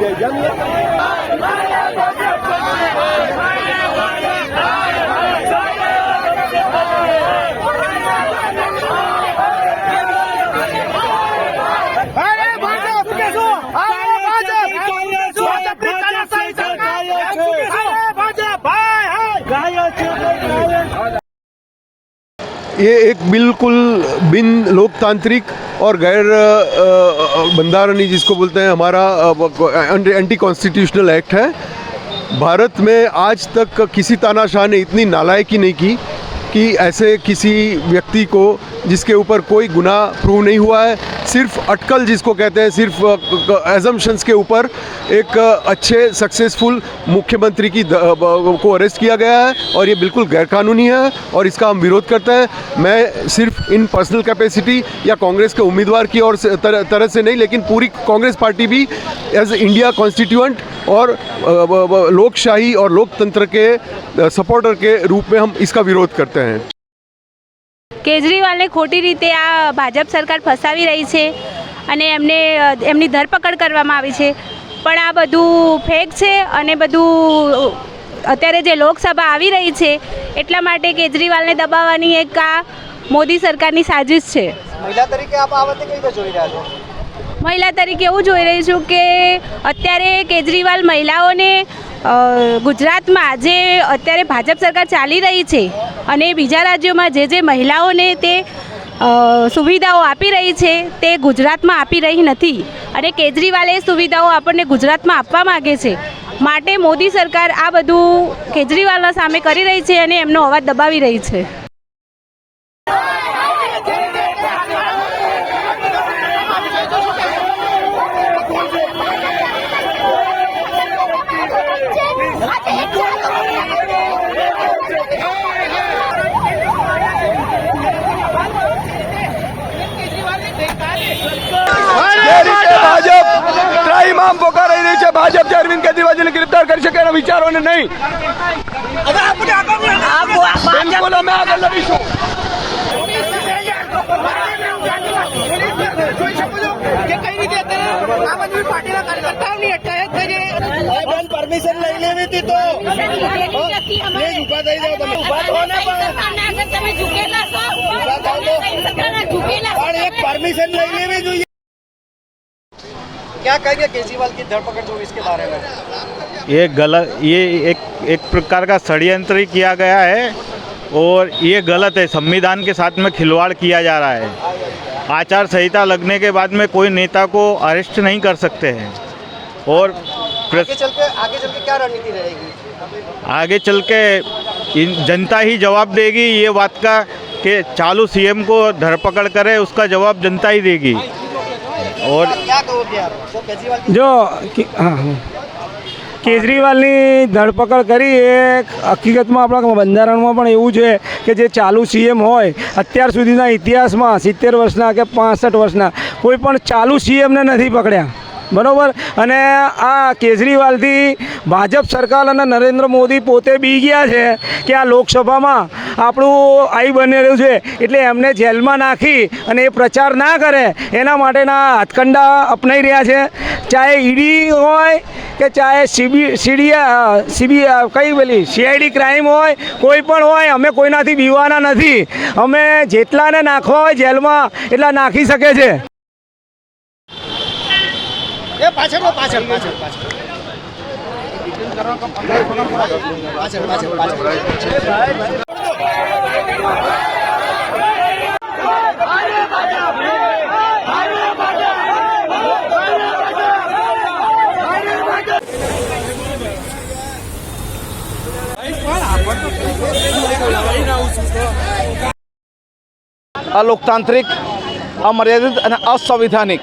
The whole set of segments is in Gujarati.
जय ये एक बिल्कुल बिन लोकतांत्रिक और गैर बंधारणी जिसको बोलते हैं, हमारा एंटी कॉन्स्टिट्यूशनल एक्ट है। भारत में आज तक किसी तानाशाह ने इतनी नालायकी नहीं की कि ऐसे किसी व्यक्ति को जिसके ऊपर कोई गुनाह प्रूव नहीं हुआ है। सिर्फ़ अटकल जिसको कहते हैं, सिर्फ़ एजम्पशंस के ऊपर एक अच्छे सक्सेसफुल मुख्यमंत्री की को अरेस्ट किया गया है और ये बिल्कुल गैरकानूनी है और इसका हम विरोध करते हैं। मैं सिर्फ़ इन पर्सनल कैपेसिटी या कांग्रेस के उम्मीदवार की और तरह से नहीं, लेकिन पूरी कांग्रेस पार्टी भी एज इंडिया कॉन्स्टिट्यूंट और लोकशाही और लोकतंत्र के सपोर्टर के रूप में हम इसका विरोध करते हैं। કેજરીવાલને ખોટી રીતે આ ભાજપ સરકાર ફસાવી રહી છે અને એમને એમની ધરપકડ કરવામાં આવી છે. પણ આ બધું ફેક છે અને બધું અત્યારે જે લોકસભા આવી રહી છે એટલા માટે કેજરીવાલને દબાવવાની એક આ મોદી સરકારની સાજિશ છે. મહિલા તરીકે આપ આ વખતે કઈ જોઈ રહ્યા છો? મહિલા તરીકે એવું જોઈ રહી છું કે અત્યારે કેજરીવાલ મહિલાઓને ગુજરાતમાં જે અત્યારે ભાજપ સરકાર ચાલી રહી છે અને બીજા રાજ્યોમાં જે જે મહિલાઓને તે સુવિધાઓ આપી રહી છે તે ગુજરાતમાં આપી રહી નથી. અને કેજરીવાલ સુવિધાઓ આપણને ગુજરાતમાં આપવા માગે છે. માટે મોદી સરકાર આ બધું કેજરીવાલના સામે કરી રહી છે અને એમનો અવાજ દબાવી રહી છે. ત્રાહિમામ પોકારાઈ રહી છે. ભાજપ જે અરવિંદ કેજરીવાલજીને ગિરફ્તાર કરી શકે એના વિચારોને નહીં. બિલકુલ અમે આગળ લડીશું. પરમિશન લઈ લેવી હતી તો. ઊભા થઈ જાઓ તમે ઊભા થો ને પણ પણ એક પરમિશન લઈ લેવી જોઈએ. क्या कहेंगे केजरीवाल की धरपकड़ जो इसके बारे में? ये गलत ये एक एक प्रकार का षड्यंत्र किया गया है और ये गलत है। संविधान के साथ में खिलवाड़ किया जा रहा है। आचार संहिता लगने के बाद में कोई नेता को अरेस्ट नहीं कर सकते हैं। और आगे चल के आगे चल के क्या रणनीति रहेगी? आगे चल के जनता ही जवाब देगी। ये बात का कि चालू सीएम को धरपकड़ करे उसका जवाब जनता ही देगी। और જો હા. કેજરીવાલની ધરપકડ કરી એ હકીકતમાં આપણા બંધારણમાં પણ એવું છે કે જે ચાલુ સીએમ હોય, અત્યાર સુધીના ઇતિહાસમાં સિત્તેર વર્ષના કે પાસઠ વર્ષના, કોઈ પણ ચાલુ સીએમને નથી પકડ્યા. બરાબર? અને આ કેજરીવાલથી ભાજપ સરકાર અને નરેન્દ્ર મોદી પોતે બી ગયા છે કે આ લોકસભામાં આપણું આઈ બનેલું છે. એટલે એમને જેલમાં નાખી અને એ પ્રચાર ના કરે, એના માટેના હાથકંડા અપનાવી રહ્યા છે. ચાહે ઈડી હોય કે ચાહે સીબી સીડીયા સીબી કઈ પેલી સીઆઈડી ક્રાઇમ હોય, કોઈ પણ હોય, અમે કોઈનાથી બીવાના નથી. અમે જેટલાને નાખવા હોય જેલમાં એટલા નાખી શકે છે. એ પાછળ પાછળ પાછળ પાછળ. પાછળ પાછળ પાછળ. અલોકતાંત્રિક અમર્યાદિત અને અસંવિધાનિક.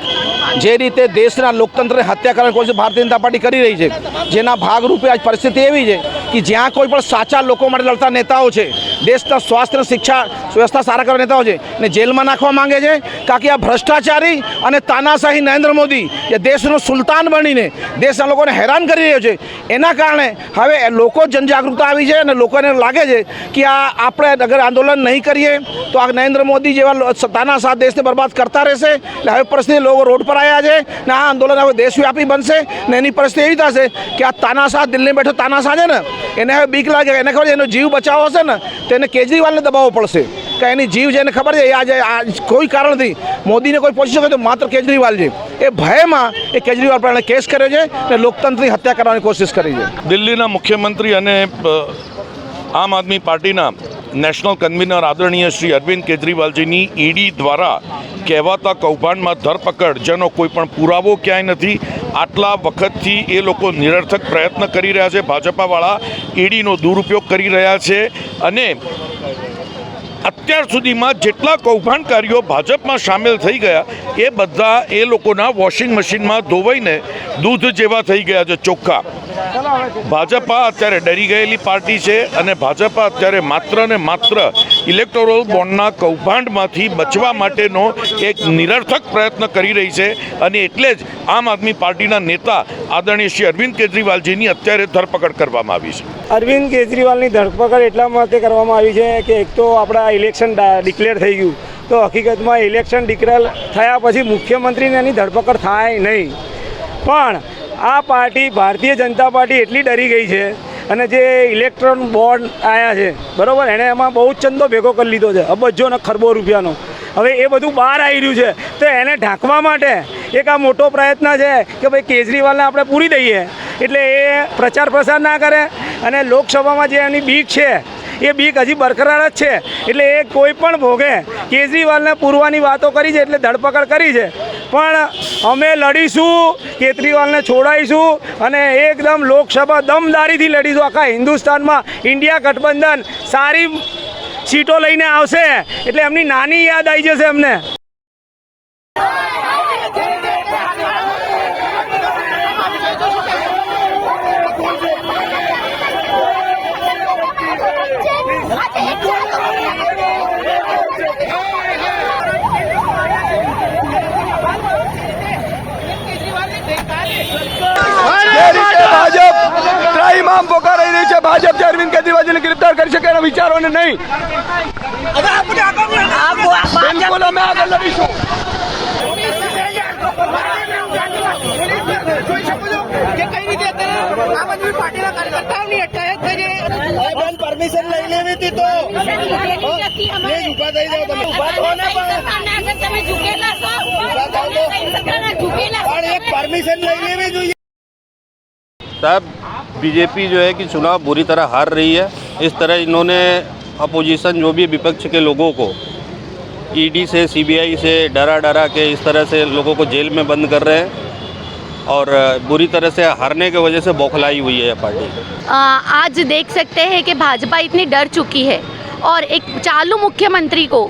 જે રીતે દેશના લોકતંત્રને હત્યા કરવાની કોશિશ ભારતીય જનતા પાર્ટી કરી રહી છે, જેના ભાગરૂપે આજ પરિસ્થિતિ એવી છે કે જ્યાં કોઈ પણ સાચા લોકો માટે લડતા નેતાઓ છે, દેશના સ્વાસ્થ્ય શિક્ષા વ્યવસ્થા સારા કરવા નેતાઓ છે ને જેલમાં નાખવા માંગે છે કારણ કે આ ભ્રષ્ટાચારી અને તાનાશાહી નરેન્દ્ર મોદી એ દેશનો સુલતાન બનીને દેશના લોકોને હેરાન કરી રહ્યો છે. એના કારણે હવે લોકો જનજાગૃતતા આવી છે અને લોકોને લાગે છે કે આ આપણે અગર આંદોલન નહીં કરીએ, તો આ નરેન્દ્ર મોદી જેવા તાનાશાહ દેશને બરબાદ વિવાદ કરતા રહેશે. એટલે હવે પરિસ્થિતિ લોકો રોડ પર આવ્યા છે ને આ આંદોલન હવે દેશવ્યાપી બનશે ને એની પરિસ્થિતિ એવી થશે કે આ તાનાશાહ દિલ્હી બેઠો તાનાશાહ છે ને, એને હવે બીક લાગે. એને ખબર છે એનો જીવ બચાવવો હશે ને, તો એને કેજરીવાલને દબાવવો પડશે. કે એની જીવ છે એને ખબર છે? આજે આ કોઈ કારણથી મોદીને કોઈ પહોંચી શકે તો માત્ર કેજરીવાલ છે. એ ભયમાં એ કેજરીવાલ પર એણે કેસ કર્યો છે અને લોકતંત્રની હત્યા કરવાની કોશિશ કરી છે. દિલ્હીના મુખ્યમંત્રી અને આમ આદમી પાર્ટીના નેશનલ કન્વીનર આદરણીય શ્રી અરવિંદ કેજરીવાલજીની ઈડી દ્વારા કહેવાતા કૌભાંડમાં ધરપકડ, જેનો કોઈ પણ પુરાવો ક્યાંય નથી. આટલા વખતથી એ લોકો નિરર્થક પ્રયત્ન કરી રહ્યા છે. ભાજપાવાળા ઈડીનો દુરુપયોગ કરી રહ્યા છે. અને અત્યાર સુધીમાં જેટલા કૌભાંડકારીઓ ભાજપમાં સામેલ થઈ ગયા, એ બધા એ લોકોના વોશિંગ મશીનમાં ધોવાઈને દૂધ જેવા થઈ ગયા છે, ચોખ્ખા. ભાજપા અત્યારે ડરી ગયેલી પાર્ટી છે અને ભાજપા અત્યારે માત્ર ને માત્ર ઇલેક્ટોરલ બોન્ડના કૌભાંડમાંથી બચવા માટેનો એક નિરર્થક પ્રયત્ન કરી રહી છે અને એટલે જ આમ આદમી પાર્ટીના નેતા આદરણીય શ્રી અરવિંદ કેજરીવાલજીની અત્યારે ધરપકડ કરવામાં આવી છે. અરવિંદ કેજરીવાલની ધરપકડ એટલા માટે કરવામાં આવી છે કે એક તો આપણા ઇલેક્શન ડિક્લેર થઈ ગયું. તો હકીકતમાં ઇલેક્શન ડિક્લેર થયા પછી મુખ્યમંત્રીને એની ધરપકડ થાય નહીં. પણ આ પાર્ટી, ભારતીય જનતા પાર્ટી એટલી ડરી ગઈ છે અને જે ઇલેક્ટ્રોન બોન્ડ આવ્યા છે, બરાબર? એણે એમાં બહુ જ ચંદો ભેગો કરી લીધો છે, અબજો ને ખરબો રૂપિયાનો. હવે એ બધું બહાર આવી રહ્યું છે, તો એને ઢાંકવા માટે એક આ મોટો પ્રયત્ન છે કે ભાઈ કેજરીવાલને આપણે પૂરી દઈએ. એટલે એ પ્રચાર પ્રસાર ના કરે અને લોકસભામાં જે એની બીક છે, એ બીક હજી બરકરાર જ છે. એટલે એ કોઈ પણ ભોગે કેજરીવાલને પૂરવાની વાતો કરી છે, એટલે ધરપકડ કરી છે. પણ અમે લડીશું, કેજરીવાલને છોડાઈશું અને એકદમ લોકસભા દમદારીથી લડીશું. આખા હિન્દુસ્તાનમાં ઇન્ડિયા ગઠબંધન સારી સીટો લઈને આવશે. એટલે એમની નાની યાદ આવી જશે અમને. રહી છે ભાજપ અરવિંદ કેજરીવાલજીને ગ્રેપ્તાર કરી શકે એના વિચારોને નહીં. બિલકુલ અમે આગળ લડીશું. પરમિશન લઈ લેવી હતી તો ઊભા ઊભા થો પણ એક પરમિશન લઈ લેવી જોઈએ. साहब बीजेपी जो है कि चुनाव बुरी तरह हार रही है। इस तरह इन्होंने अपोजिशन जो भी विपक्ष के लोगों को ईडी से सीबीआई से डरा डरा के इस तरह से लोगों को जेल में बंद कर रहे हैं। और बुरी तरह से हारने की वजह से बौखलाई हुई है पार्टी। आ, आज देख सकते हैं कि भाजपा इतनी डर चुकी है। और एक चालू मुख्यमंत्री को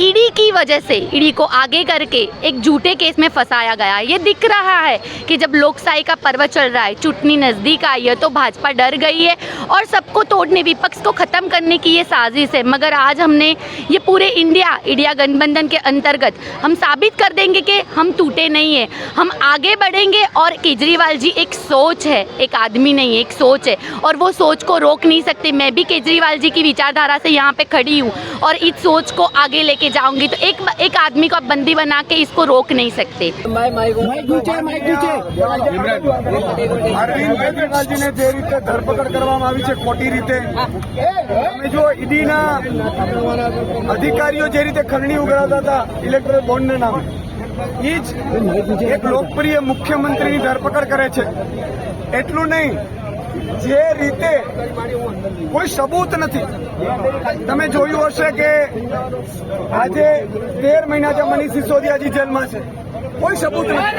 ईडी की वजह से, ईडी को आगे करके एक झूठे केस में फंसाया गया। ये दिख रहा है कि जब लोकशाही का पर्व चल रहा है, चुटनी नज़दीक आई है तो भाजपा डर गई है और सबको तोड़ने, विपक्ष को ख़त्म करने की ये साजिश है। मगर आज हमने ये पूरे इंडिया इंडिया गठबंधन के अंतर्गत हम साबित कर देंगे कि हम टूटे नहीं हैं। हम आगे बढ़ेंगे और केजरीवाल जी एक सोच है, एक आदमी नहीं है एक सोच है। और वो सोच को रोक नहीं सकते। मैं भी केजरीवाल जी की विचारधारा से यहाँ पे खड़ी हूँ और इस सोच को आगे लेके जाऊंगी तो एक एक आदमी को आप बंदी बना के इसको रोक नहीं सकते અરવિંદ કેજરીવાલજીને જે રીતે ધરપકડ કરવામાં આવી છે ખોટી રીતે તમે જો ઈડીના અધિકારીઓ જે રીતે ખરણી ઉઘરાવતા હતા ઇલેક્ટ્રોલ બોન્ડના નામે એ જ એક લોકપ્રિય મુખ્યમંત્રીની ધરપકડ કરે છે એટલું નહીં જે રીતે કોઈ સબૂત નથી. તમે જોયું હશે કે આજે તેર મહિનાથી મનીષ સિસોદિયાજી જેલમાં છે. કોઈ સબૂત નથી.